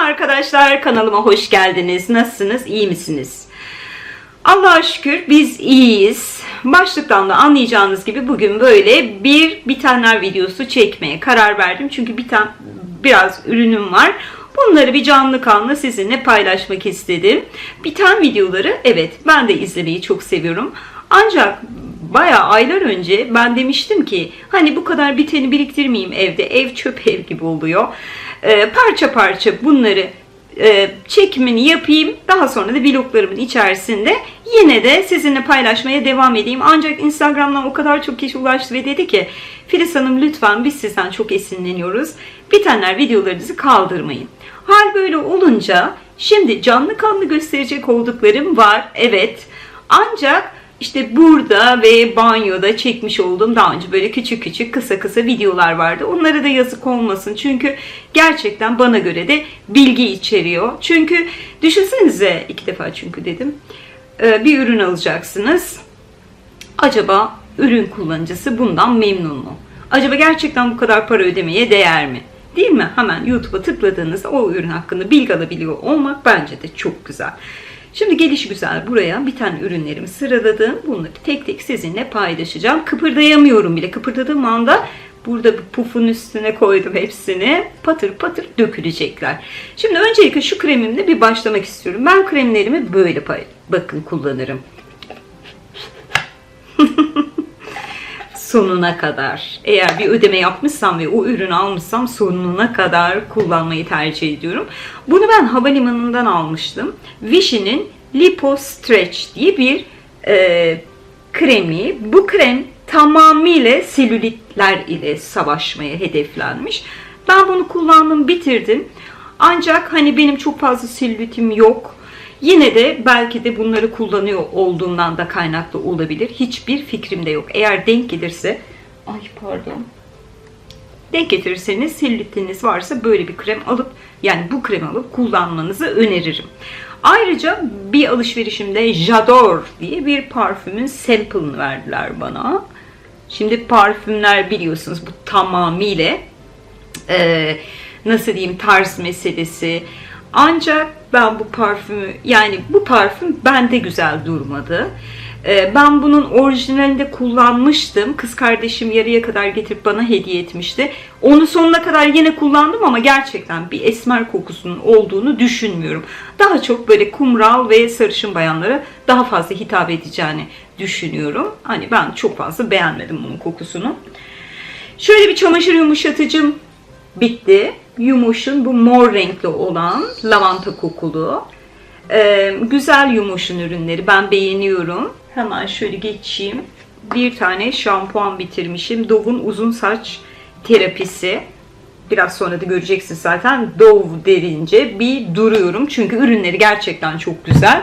arkadaşlar kanalıma hoş geldiniz. Nasılsınız? İyi misiniz? Allah'a şükür biz iyiyiz. Başlıktan da anlayacağınız gibi bugün böyle bir bitenler videosu çekmeye karar verdim. Çünkü biten biraz ürünüm var. Bunları bir canlı kanlı sizinle paylaşmak istedim. Biten videoları evet ben de izlemeyi çok seviyorum. Ancak bayağı aylar önce ben demiştim ki hani bu kadar biteni biriktirmeyeyim evde. Ev çöp ev gibi oluyor. Ee, parça parça bunları e, çekimini yapayım. Daha sonra da vloglarımın içerisinde yine de sizinle paylaşmaya devam edeyim. Ancak Instagram'dan o kadar çok kişi ulaştı ve dedi ki Filiz Hanım lütfen biz sizden çok esinleniyoruz. Bitenler videolarınızı kaldırmayın. Hal böyle olunca şimdi canlı kanlı gösterecek olduklarım var. Evet. Ancak işte burada ve banyoda çekmiş olduğum daha önce böyle küçük küçük kısa kısa videolar vardı. Onlara da yazık olmasın. Çünkü gerçekten bana göre de bilgi içeriyor. Çünkü düşünsenize iki defa çünkü dedim. Ee, Bir ürün alacaksınız. Acaba ürün kullanıcısı bundan memnun mu? Acaba gerçekten bu kadar para ödemeye değer mi? Değil mi? Hemen YouTube'a tıkladığınızda o ürün hakkında bilgi alabiliyor olmak bence de çok güzel. Şimdi geliş güzel buraya bir tane ürünlerimi sıraladım. Bunları tek tek sizinle paylaşacağım. Kıpırdayamıyorum bile. Kıpırdadığım anda burada bir pufun üstüne koydum hepsini. Patır patır dökülecekler. Şimdi öncelikle şu kremimle bir başlamak istiyorum. Ben kremlerimi böyle bakın kullanırım. sonuna kadar. Eğer bir ödeme yapmışsam ve o ürünü almışsam sonuna kadar kullanmayı tercih ediyorum. Bunu ben havalimanından almıştım. Vichy'nin Lipo Stretch diye bir e, kremi. Bu krem tamamıyla selülitler ile savaşmaya hedeflenmiş. Ben bunu kullandım, bitirdim. Ancak hani benim çok fazla selülitim yok. Yine de belki de bunları kullanıyor olduğumdan da kaynaklı olabilir. Hiçbir fikrim de yok. Eğer denk gelirse, ay pardon. Denk getirirseniz selülitiniz varsa böyle bir krem alıp yani bu kremi alıp kullanmanızı öneririm. Ayrıca bir alışverişimde J'adore diye bir parfümün sample'ını verdiler bana. Şimdi parfümler biliyorsunuz bu tamamıyla e, nasıl diyeyim tarz meselesi. Ancak ben bu parfümü yani bu parfüm bende güzel durmadı. E, ben bunun orijinalinde kullanmıştım. Kız kardeşim yarıya kadar getirip bana hediye etmişti. Onu sonuna kadar yine kullandım ama gerçekten bir esmer kokusunun olduğunu düşünmüyorum. Daha çok böyle kumral ve sarışın bayanlara daha fazla hitap edeceğini düşünüyorum. Hani ben çok fazla beğenmedim bunun kokusunu. Şöyle bir çamaşır yumuşatıcım bitti. Yumuş'un bu mor renkli olan lavanta kokulu. Ee, güzel Yumuş'un ürünleri. Ben beğeniyorum. Hemen şöyle geçeyim. Bir tane şampuan bitirmişim. Dove'un uzun saç terapisi. Biraz sonra da göreceksiniz zaten. Dove derince bir duruyorum. Çünkü ürünleri gerçekten çok güzel.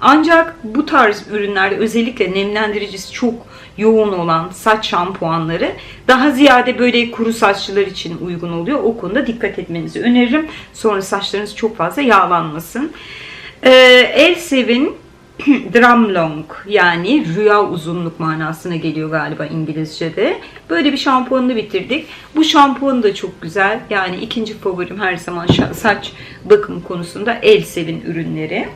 Ancak bu tarz ürünlerde özellikle nemlendiricisi çok yoğun olan saç şampuanları daha ziyade böyle kuru saçlılar için uygun oluyor. O konuda dikkat etmenizi öneririm. Sonra saçlarınız çok fazla yağlanmasın. Ee, Elsev'in Drumlong yani rüya uzunluk manasına geliyor galiba İngilizce'de. Böyle bir şampuanını bitirdik. Bu şampuan da çok güzel. Yani ikinci favorim her zaman saç bakım konusunda Elsev'in ürünleri.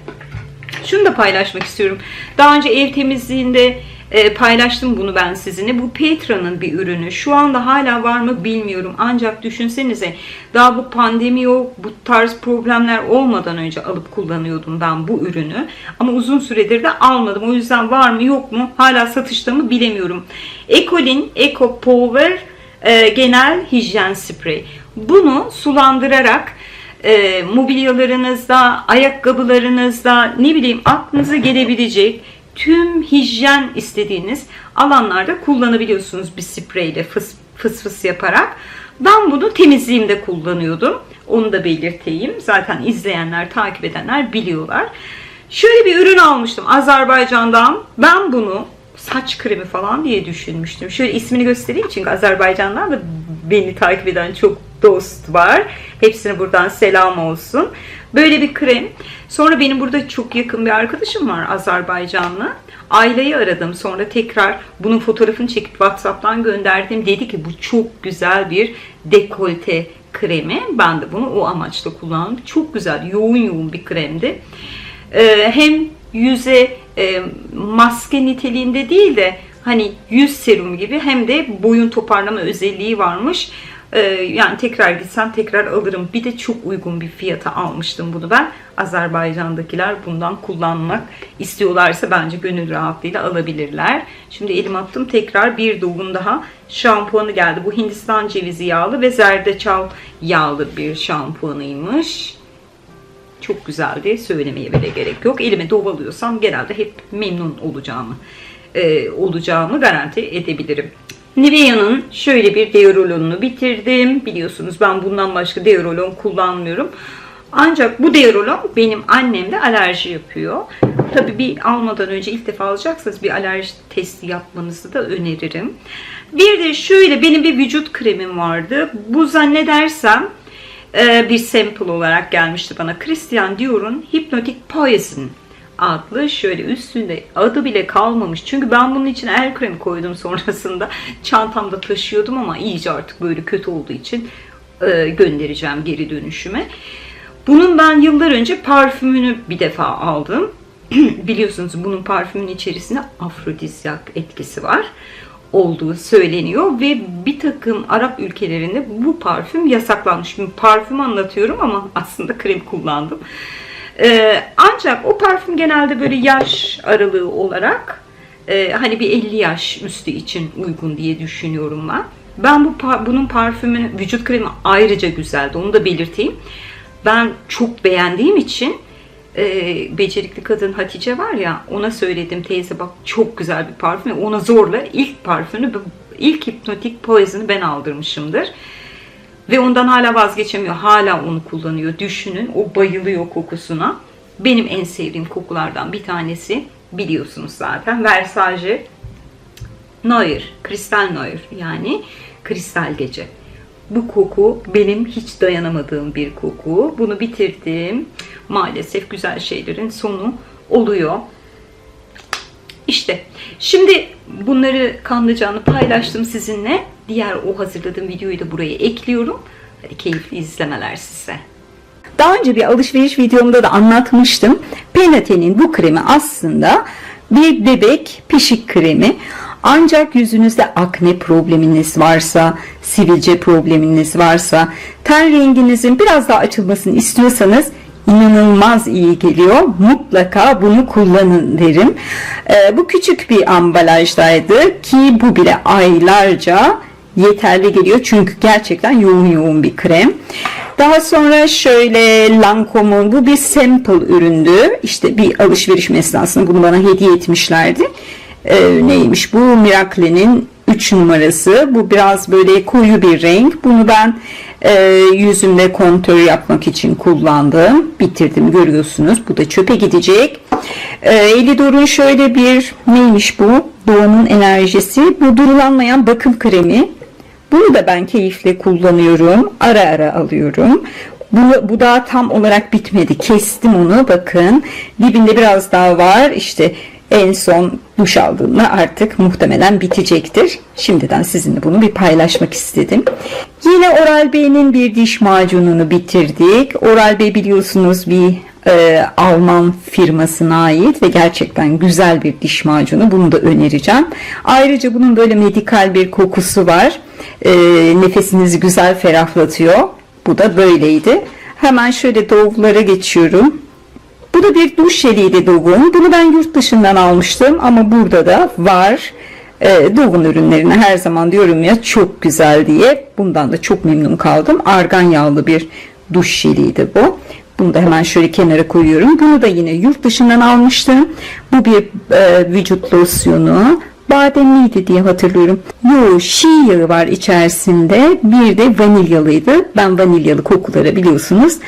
Şunu da paylaşmak istiyorum. Daha önce ev temizliğinde e, paylaştım bunu ben sizinle. Bu Petra'nın bir ürünü. Şu anda hala var mı bilmiyorum. Ancak düşünsenize daha bu pandemi yok, bu tarz problemler olmadan önce alıp kullanıyordum ben bu ürünü. Ama uzun süredir de almadım. O yüzden var mı yok mu hala satışta mı bilemiyorum. Ecolin Eco Power e, genel hijyen sprey. Bunu sulandırarak e, mobilyalarınızda, ayakkabılarınızda ne bileyim aklınıza gelebilecek tüm hijyen istediğiniz alanlarda kullanabiliyorsunuz bir spreyle fıs fıs fıs yaparak. Ben bunu temizliğimde kullanıyordum. Onu da belirteyim. Zaten izleyenler, takip edenler biliyorlar. Şöyle bir ürün almıştım Azerbaycan'dan. Ben bunu saç kremi falan diye düşünmüştüm. Şöyle ismini göstereyim çünkü Azerbaycan'dan da beni takip eden çok dost var. Hepsine buradan selam olsun. Böyle bir krem. Sonra benim burada çok yakın bir arkadaşım var Azerbaycanlı. Aileyi aradım. Sonra tekrar bunun fotoğrafını çekip WhatsApp'tan gönderdim. Dedi ki bu çok güzel bir dekolte kremi. Ben de bunu o amaçla kullandım. Çok güzel, yoğun yoğun bir kremdi. Ee, hem yüze e, maske niteliğinde değil de hani yüz serum gibi hem de boyun toparlama özelliği varmış. Ee, yani tekrar gitsem tekrar alırım. Bir de çok uygun bir fiyata almıştım bunu ben. Azerbaycan'dakiler bundan kullanmak istiyorlarsa bence gönül rahatlığıyla alabilirler. Şimdi elim attım tekrar bir doğum daha şampuanı geldi. Bu Hindistan cevizi yağlı ve zerdeçal yağlı bir şampuanıymış. Çok güzeldi. Söylemeye bile gerek yok. Elime dovalıyorsam genelde hep memnun olacağımı e, olacağımı garanti edebilirim. Nivea'nın şöyle bir deorolonunu bitirdim. Biliyorsunuz ben bundan başka deorolon kullanmıyorum. Ancak bu deorolon benim annemde alerji yapıyor. Tabii bir almadan önce ilk defa alacaksanız bir alerji testi yapmanızı da öneririm. Bir de şöyle benim bir vücut kremim vardı. Bu zannedersem e, bir sample olarak gelmişti bana. Christian Dior'un Hypnotic Poison adlı şöyle üstünde adı bile kalmamış. Çünkü ben bunun için el kremi koydum sonrasında. Çantamda taşıyordum ama iyice artık böyle kötü olduğu için e, göndereceğim geri dönüşüme. Bunun ben yıllar önce parfümünü bir defa aldım. Biliyorsunuz bunun parfümün içerisinde afrodizyak etkisi var olduğu söyleniyor ve bir takım Arap ülkelerinde bu parfüm yasaklanmış. Şimdi parfüm anlatıyorum ama aslında krem kullandım. Ee, ancak o parfüm genelde böyle yaş aralığı olarak e, hani bir 50 yaş üstü için uygun diye düşünüyorum ben. Ben bu bunun parfümünü, vücut kremi ayrıca güzeldi. Onu da belirteyim. Ben çok beğendiğim için e, becerikli kadın Hatice var ya ona söyledim teyze bak çok güzel bir parfüm. Ona zorla ilk parfümünü, ilk hipnotik poison'ı ben aldırmışımdır. Ve ondan hala vazgeçemiyor. Hala onu kullanıyor. Düşünün o bayılıyor kokusuna. Benim en sevdiğim kokulardan bir tanesi biliyorsunuz zaten. Versace Noir, Kristal Noir yani kristal gece. Bu koku benim hiç dayanamadığım bir koku. Bunu bitirdim. Maalesef güzel şeylerin sonu oluyor. İşte şimdi bunları kanlayacağını paylaştım sizinle. Diğer o hazırladığım videoyu da buraya ekliyorum. Hadi keyifli izlemeler size. Daha önce bir alışveriş videomda da anlatmıştım. Penate'nin bu kremi aslında bir bebek pişik kremi. Ancak yüzünüzde akne probleminiz varsa, sivilce probleminiz varsa, ten renginizin biraz daha açılmasını istiyorsanız inanılmaz iyi geliyor. Mutlaka bunu kullanın derim. Ee, bu küçük bir ambalajdaydı ki bu bile aylarca yeterli geliyor. Çünkü gerçekten yoğun yoğun bir krem. Daha sonra şöyle Lancome'un bu bir sample üründü. İşte bir alışveriş esnasında bunu bana hediye etmişlerdi. Ee, neymiş bu? Miracle'nin 3 numarası. Bu biraz böyle koyu bir renk. Bunu ben e, yüzümde kontör yapmak için kullandım. Bitirdim görüyorsunuz. Bu da çöpe gidecek. E, Elidor'un şöyle bir neymiş bu? Doğanın enerjisi. Bu durulanmayan bakım kremi. Bunu da ben keyifle kullanıyorum. Ara ara alıyorum. Bu, bu daha tam olarak bitmedi. Kestim onu bakın. Dibinde biraz daha var. İşte en son duş aldığımda artık muhtemelen bitecektir. Şimdiden sizinle bunu bir paylaşmak istedim. Yine Oral-B'nin bir diş macununu bitirdik. Oral-B biliyorsunuz bir e, Alman firmasına ait ve gerçekten güzel bir diş macunu. Bunu da önereceğim. Ayrıca bunun böyle medikal bir kokusu var. E, nefesinizi güzel ferahlatıyor. Bu da böyleydi. Hemen şöyle Dove'lara geçiyorum. Bu da bir duş jeliydi Dove'un. Bunu ben yurt dışından almıştım ama burada da var. E, Dove'un ürünlerine her zaman diyorum ya çok güzel diye. Bundan da çok memnun kaldım. Argan yağlı bir duş jeliydi bu. Bunu da hemen şöyle kenara koyuyorum. Bunu da yine yurt dışından almıştım. Bu bir e, vücut losyonu. Bademliydi diye hatırlıyorum. Yo, şi yağı var içerisinde. Bir de vanilyalıydı. Ben vanilyalı kokulara biliyorsunuz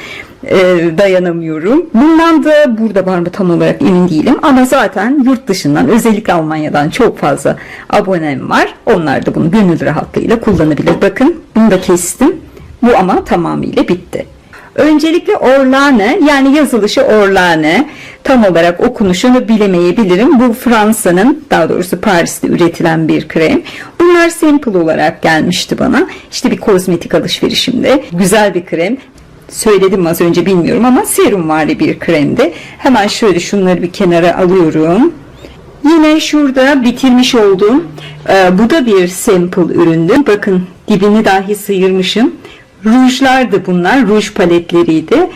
e, dayanamıyorum. Bundan da burada var mı tam olarak emin değilim. Ama zaten yurt dışından özellikle Almanya'dan çok fazla abonem var. Onlar da bunu gönül rahatlığıyla kullanabilir. Bakın bunu da kestim. Bu ama tamamıyla bitti. Öncelikle Orlane yani yazılışı Orlane tam olarak okunuşunu bilemeyebilirim. Bu Fransa'nın daha doğrusu Paris'te üretilen bir krem. Bu Bunlar sample olarak gelmişti bana. İşte bir kozmetik alışverişimde. Güzel bir krem. Söyledim az önce bilmiyorum ama serum vardı bir kremde. Hemen şöyle şunları bir kenara alıyorum. Yine şurada bitirmiş olduğum e, bu da bir sample üründü. Bakın dibini dahi sıyırmışım. Rujlardı bunlar. Ruj paletleriydi.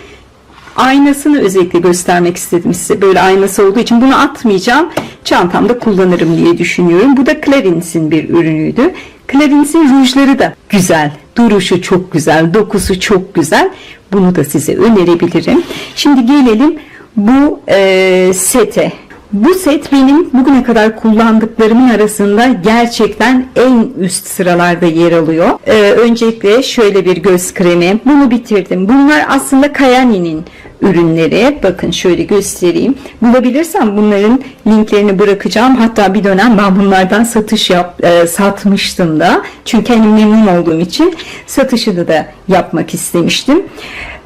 Aynasını özellikle göstermek istedim size. Böyle aynası olduğu için bunu atmayacağım. Çantamda kullanırım diye düşünüyorum. Bu da Clarins'in bir ürünüydü. Clarins'in rujları da güzel. Duruşu çok güzel. Dokusu çok güzel. Bunu da size önerebilirim. Şimdi gelelim bu e, sete. Bu set benim bugüne kadar kullandıklarımın arasında gerçekten en üst sıralarda yer alıyor. Ee, öncelikle şöyle bir göz kremi. Bunu bitirdim. Bunlar aslında Kayani'nin ürünleri. Bakın şöyle göstereyim. Bulabilirsem bunların linklerini bırakacağım. Hatta bir dönem ben bunlardan satış yap, e, satmıştım da. Çünkü kendim memnun olduğum için satışını da yapmak istemiştim.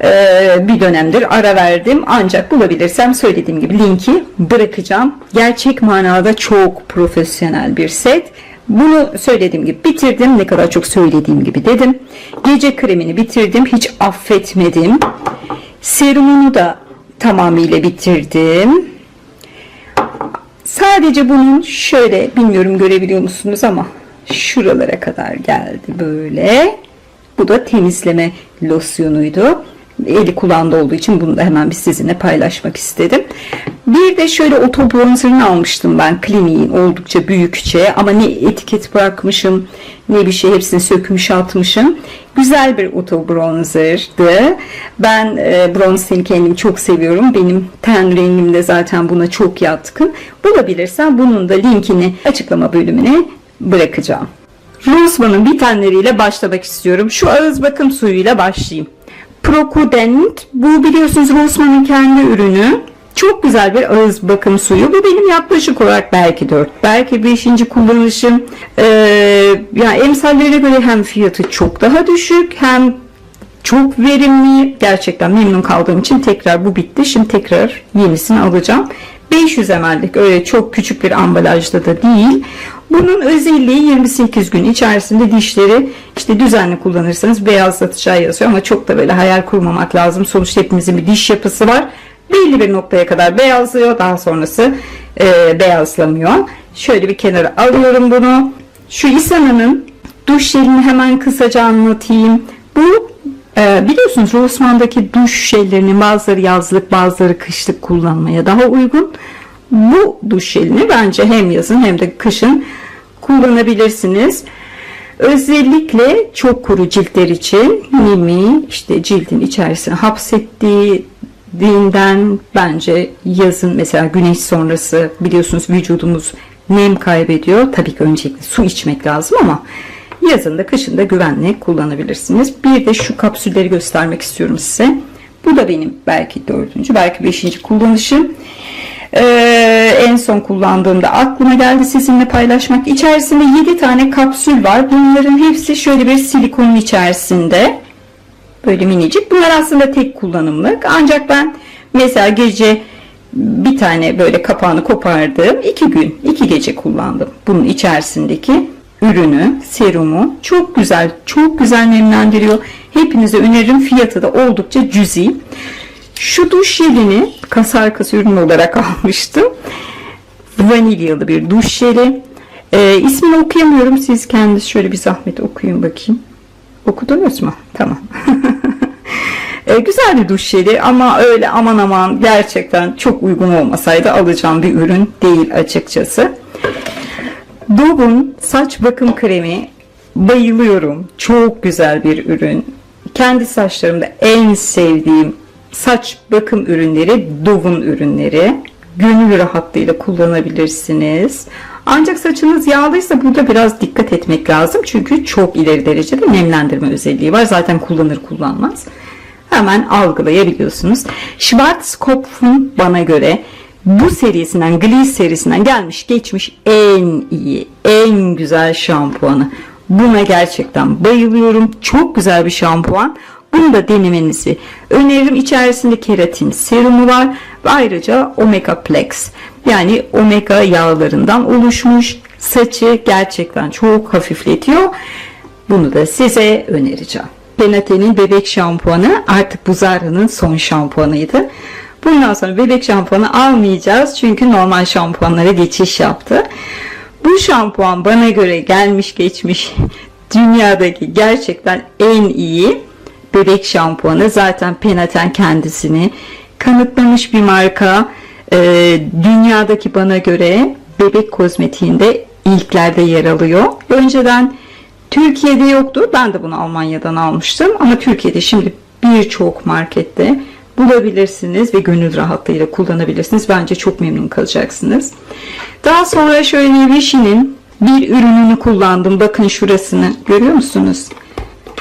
Ee, bir dönemdir ara verdim. Ancak bulabilirsem söylediğim gibi linki bırakacağım. Gerçek manada çok profesyonel bir set. Bunu söylediğim gibi bitirdim. Ne kadar çok söylediğim gibi dedim. Gece kremini bitirdim. Hiç affetmedim. Serumunu da tamamıyla bitirdim. Sadece bunun şöyle bilmiyorum görebiliyor musunuz ama şuralara kadar geldi böyle. Bu da temizleme losyonuydu. Eli kulağında olduğu için bunu da hemen bir sizinle paylaşmak istedim. Bir de şöyle oto bronzerını almıştım ben. Clinique'in oldukça büyükçe ama ne etiket bırakmışım ne bir şey hepsini sökmüş atmışım. Güzel bir oto bronzerdı. Ben e, bronz teni kendim çok seviyorum. Benim ten rengim de zaten buna çok yatkın. Bulabilirsem bunun da linkini açıklama bölümüne bırakacağım. Roseman'ın bitenleriyle başlamak istiyorum. Şu ağız bakım suyuyla başlayayım. Procudent. Bu biliyorsunuz Rossmann'ın kendi ürünü. Çok güzel bir ağız bakım suyu. Bu benim yaklaşık olarak belki 4, belki 5. kullanışım. Ee, yani emsallerine göre hem fiyatı çok daha düşük hem çok verimli. Gerçekten memnun kaldığım için tekrar bu bitti. Şimdi tekrar yenisini alacağım. 500 ml'lik öyle çok küçük bir ambalajda da değil. Bunun özelliği 28 gün içerisinde dişleri işte düzenli kullanırsanız beyazlatacağı yazıyor ama çok da böyle hayal kurmamak lazım. Sonuçta hepimizin bir diş yapısı var. Belli bir noktaya kadar beyazlıyor. Daha sonrası e, beyazlamıyor. Şöyle bir kenara alıyorum bunu. Şu İsana'nın duş jelini hemen kısaca anlatayım. Bu e, biliyorsunuz Rossmann'daki duş jellerinin bazıları yazlık bazıları kışlık kullanmaya daha uygun. Bu duş jelini bence hem yazın hem de kışın kullanabilirsiniz. Özellikle çok kuru ciltler için nemi işte cildin içerisine hapsettiğinden bence yazın mesela güneş sonrası biliyorsunuz vücudumuz nem kaybediyor. Tabii ki öncelikle su içmek lazım ama yazın da kışın da güvenli kullanabilirsiniz. Bir de şu kapsülleri göstermek istiyorum size. Bu da benim belki dördüncü belki beşinci kullanışım. Ee, en son kullandığımda aklıma geldi sizinle paylaşmak. İçerisinde 7 tane kapsül var. Bunların hepsi şöyle bir silikonun içerisinde. Böyle minicik. Bunlar aslında tek kullanımlık. Ancak ben mesela gece bir tane böyle kapağını kopardım. iki gün, iki gece kullandım. Bunun içerisindeki ürünü, serumu çok güzel, çok güzel nemlendiriyor. Hepinize öneririm. Fiyatı da oldukça cüzi. Şu duş jelini kasa arkası ürün olarak almıştım. Vanilyalı bir duş jeli. Ee, ismini okuyamıyorum. Siz kendiniz şöyle bir zahmet okuyun bakayım. Okudunuz mu? Tamam. ee, güzel bir duş jeli ama öyle aman aman gerçekten çok uygun olmasaydı alacağım bir ürün değil açıkçası. Dove'un saç bakım kremi bayılıyorum. Çok güzel bir ürün. Kendi saçlarımda en sevdiğim saç bakım ürünleri Dove'un ürünleri. Gönül rahatlığıyla kullanabilirsiniz. Ancak saçınız yağlıysa burada biraz dikkat etmek lazım. Çünkü çok ileri derecede nemlendirme özelliği var. Zaten kullanır kullanmaz. Hemen algılayabiliyorsunuz. Schwarzkopf'un bana göre bu serisinden, Gliss serisinden gelmiş geçmiş en iyi, en güzel şampuanı. Buna gerçekten bayılıyorum. Çok güzel bir şampuan. Bunu da denemenizi öneririm. İçerisinde keratin serumu var ve ayrıca omega plex yani omega yağlarından oluşmuş Saçı gerçekten çok hafifletiyor. Bunu da size önereceğim. Penate'nin bebek şampuanı artık bu Zara'nın son şampuanıydı. Bundan sonra bebek şampuanı almayacağız çünkü normal şampuanlara geçiş yaptı. Bu şampuan bana göre gelmiş geçmiş dünyadaki gerçekten en iyi bebek şampuanı. Zaten Penaten kendisini kanıtlamış bir marka. Ee, dünyadaki bana göre bebek kozmetiğinde ilklerde yer alıyor. Önceden Türkiye'de yoktu. Ben de bunu Almanya'dan almıştım. Ama Türkiye'de şimdi birçok markette bulabilirsiniz ve gönül rahatlığıyla kullanabilirsiniz. Bence çok memnun kalacaksınız. Daha sonra şöyle Vichy'nin bir ürününü kullandım. Bakın şurasını görüyor musunuz?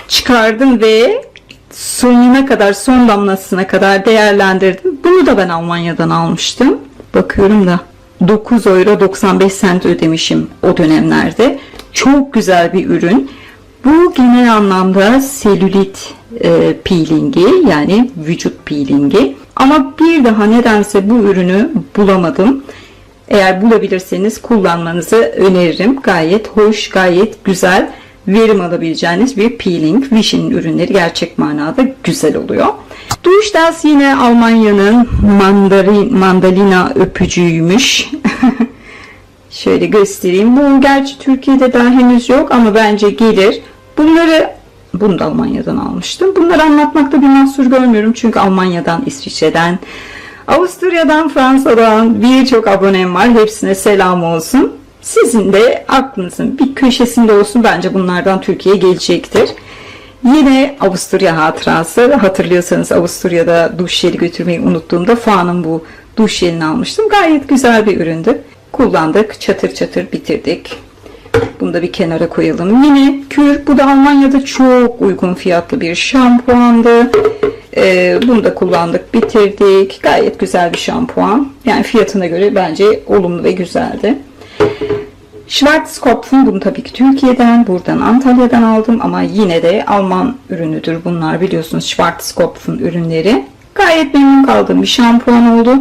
Çıkardım ve sonuna kadar, son damlasına kadar değerlendirdim. Bunu da ben Almanya'dan almıştım. Bakıyorum da 9 euro 95 cent ödemişim o dönemlerde. Çok güzel bir ürün. Bu genel anlamda selülit e, peelingi yani vücut peelingi. Ama bir daha nedense bu ürünü bulamadım. Eğer bulabilirseniz kullanmanızı öneririm. Gayet hoş, gayet güzel verim alabileceğiniz bir peeling. Vichy'nin ürünleri gerçek manada güzel oluyor. Duş Das yine Almanya'nın mandarin, mandalina öpücüğüymüş. Şöyle göstereyim. Bu gerçi Türkiye'de daha henüz yok ama bence gelir. Bunları bunu da Almanya'dan almıştım. Bunları anlatmakta bir mahsur görmüyorum. Çünkü Almanya'dan, İsviçre'den, Avusturya'dan, Fransa'dan birçok abonem var. Hepsine selam olsun. Sizin de aklınızın bir köşesinde olsun. Bence bunlardan Türkiye'ye gelecektir. Yine Avusturya hatırası. Hatırlıyorsanız Avusturya'da duş jeli götürmeyi unuttuğumda Faa'nın bu duş jelini almıştım. Gayet güzel bir üründü. Kullandık. Çatır çatır bitirdik. Bunu da bir kenara koyalım. Yine kür. Bu da Almanya'da çok uygun fiyatlı bir şampuandı. Ee, bunu da kullandık, bitirdik. Gayet güzel bir şampuan. Yani fiyatına göre bence olumlu ve güzeldi. Schwarzkopf'un bunu tabii ki Türkiye'den, buradan Antalya'dan aldım ama yine de Alman ürünüdür bunlar biliyorsunuz Schwarzkopf'un ürünleri. Gayet memnun kaldığım bir şampuan oldu.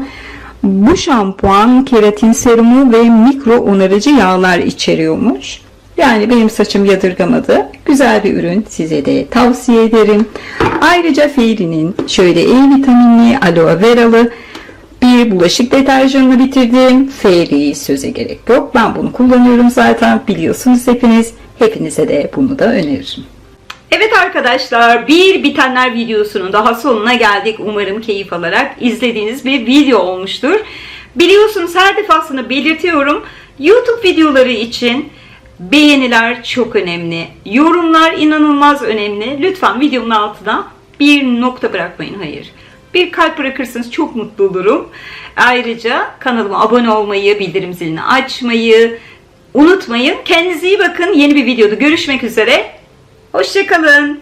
Bu şampuan keratin serumu ve mikro onarıcı yağlar içeriyormuş. Yani benim saçım yadırgamadı. Güzel bir ürün. Size de tavsiye ederim. Ayrıca Fairy'nin şöyle E vitaminli, aloe veralı bir bulaşık deterjanını bitirdim. Fairy'yi söze gerek yok. Ben bunu kullanıyorum zaten. Biliyorsunuz hepiniz. Hepinize de bunu da öneririm. Evet arkadaşlar bir bitenler videosunun daha sonuna geldik. Umarım keyif alarak izlediğiniz bir video olmuştur. Biliyorsunuz her defasında belirtiyorum. YouTube videoları için beğeniler çok önemli. Yorumlar inanılmaz önemli. Lütfen videomun altına bir nokta bırakmayın. Hayır. Bir kalp bırakırsanız çok mutlu olurum. Ayrıca kanalıma abone olmayı, bildirim zilini açmayı unutmayın. Kendinize iyi bakın. Yeni bir videoda görüşmek üzere. Hoşçakalın.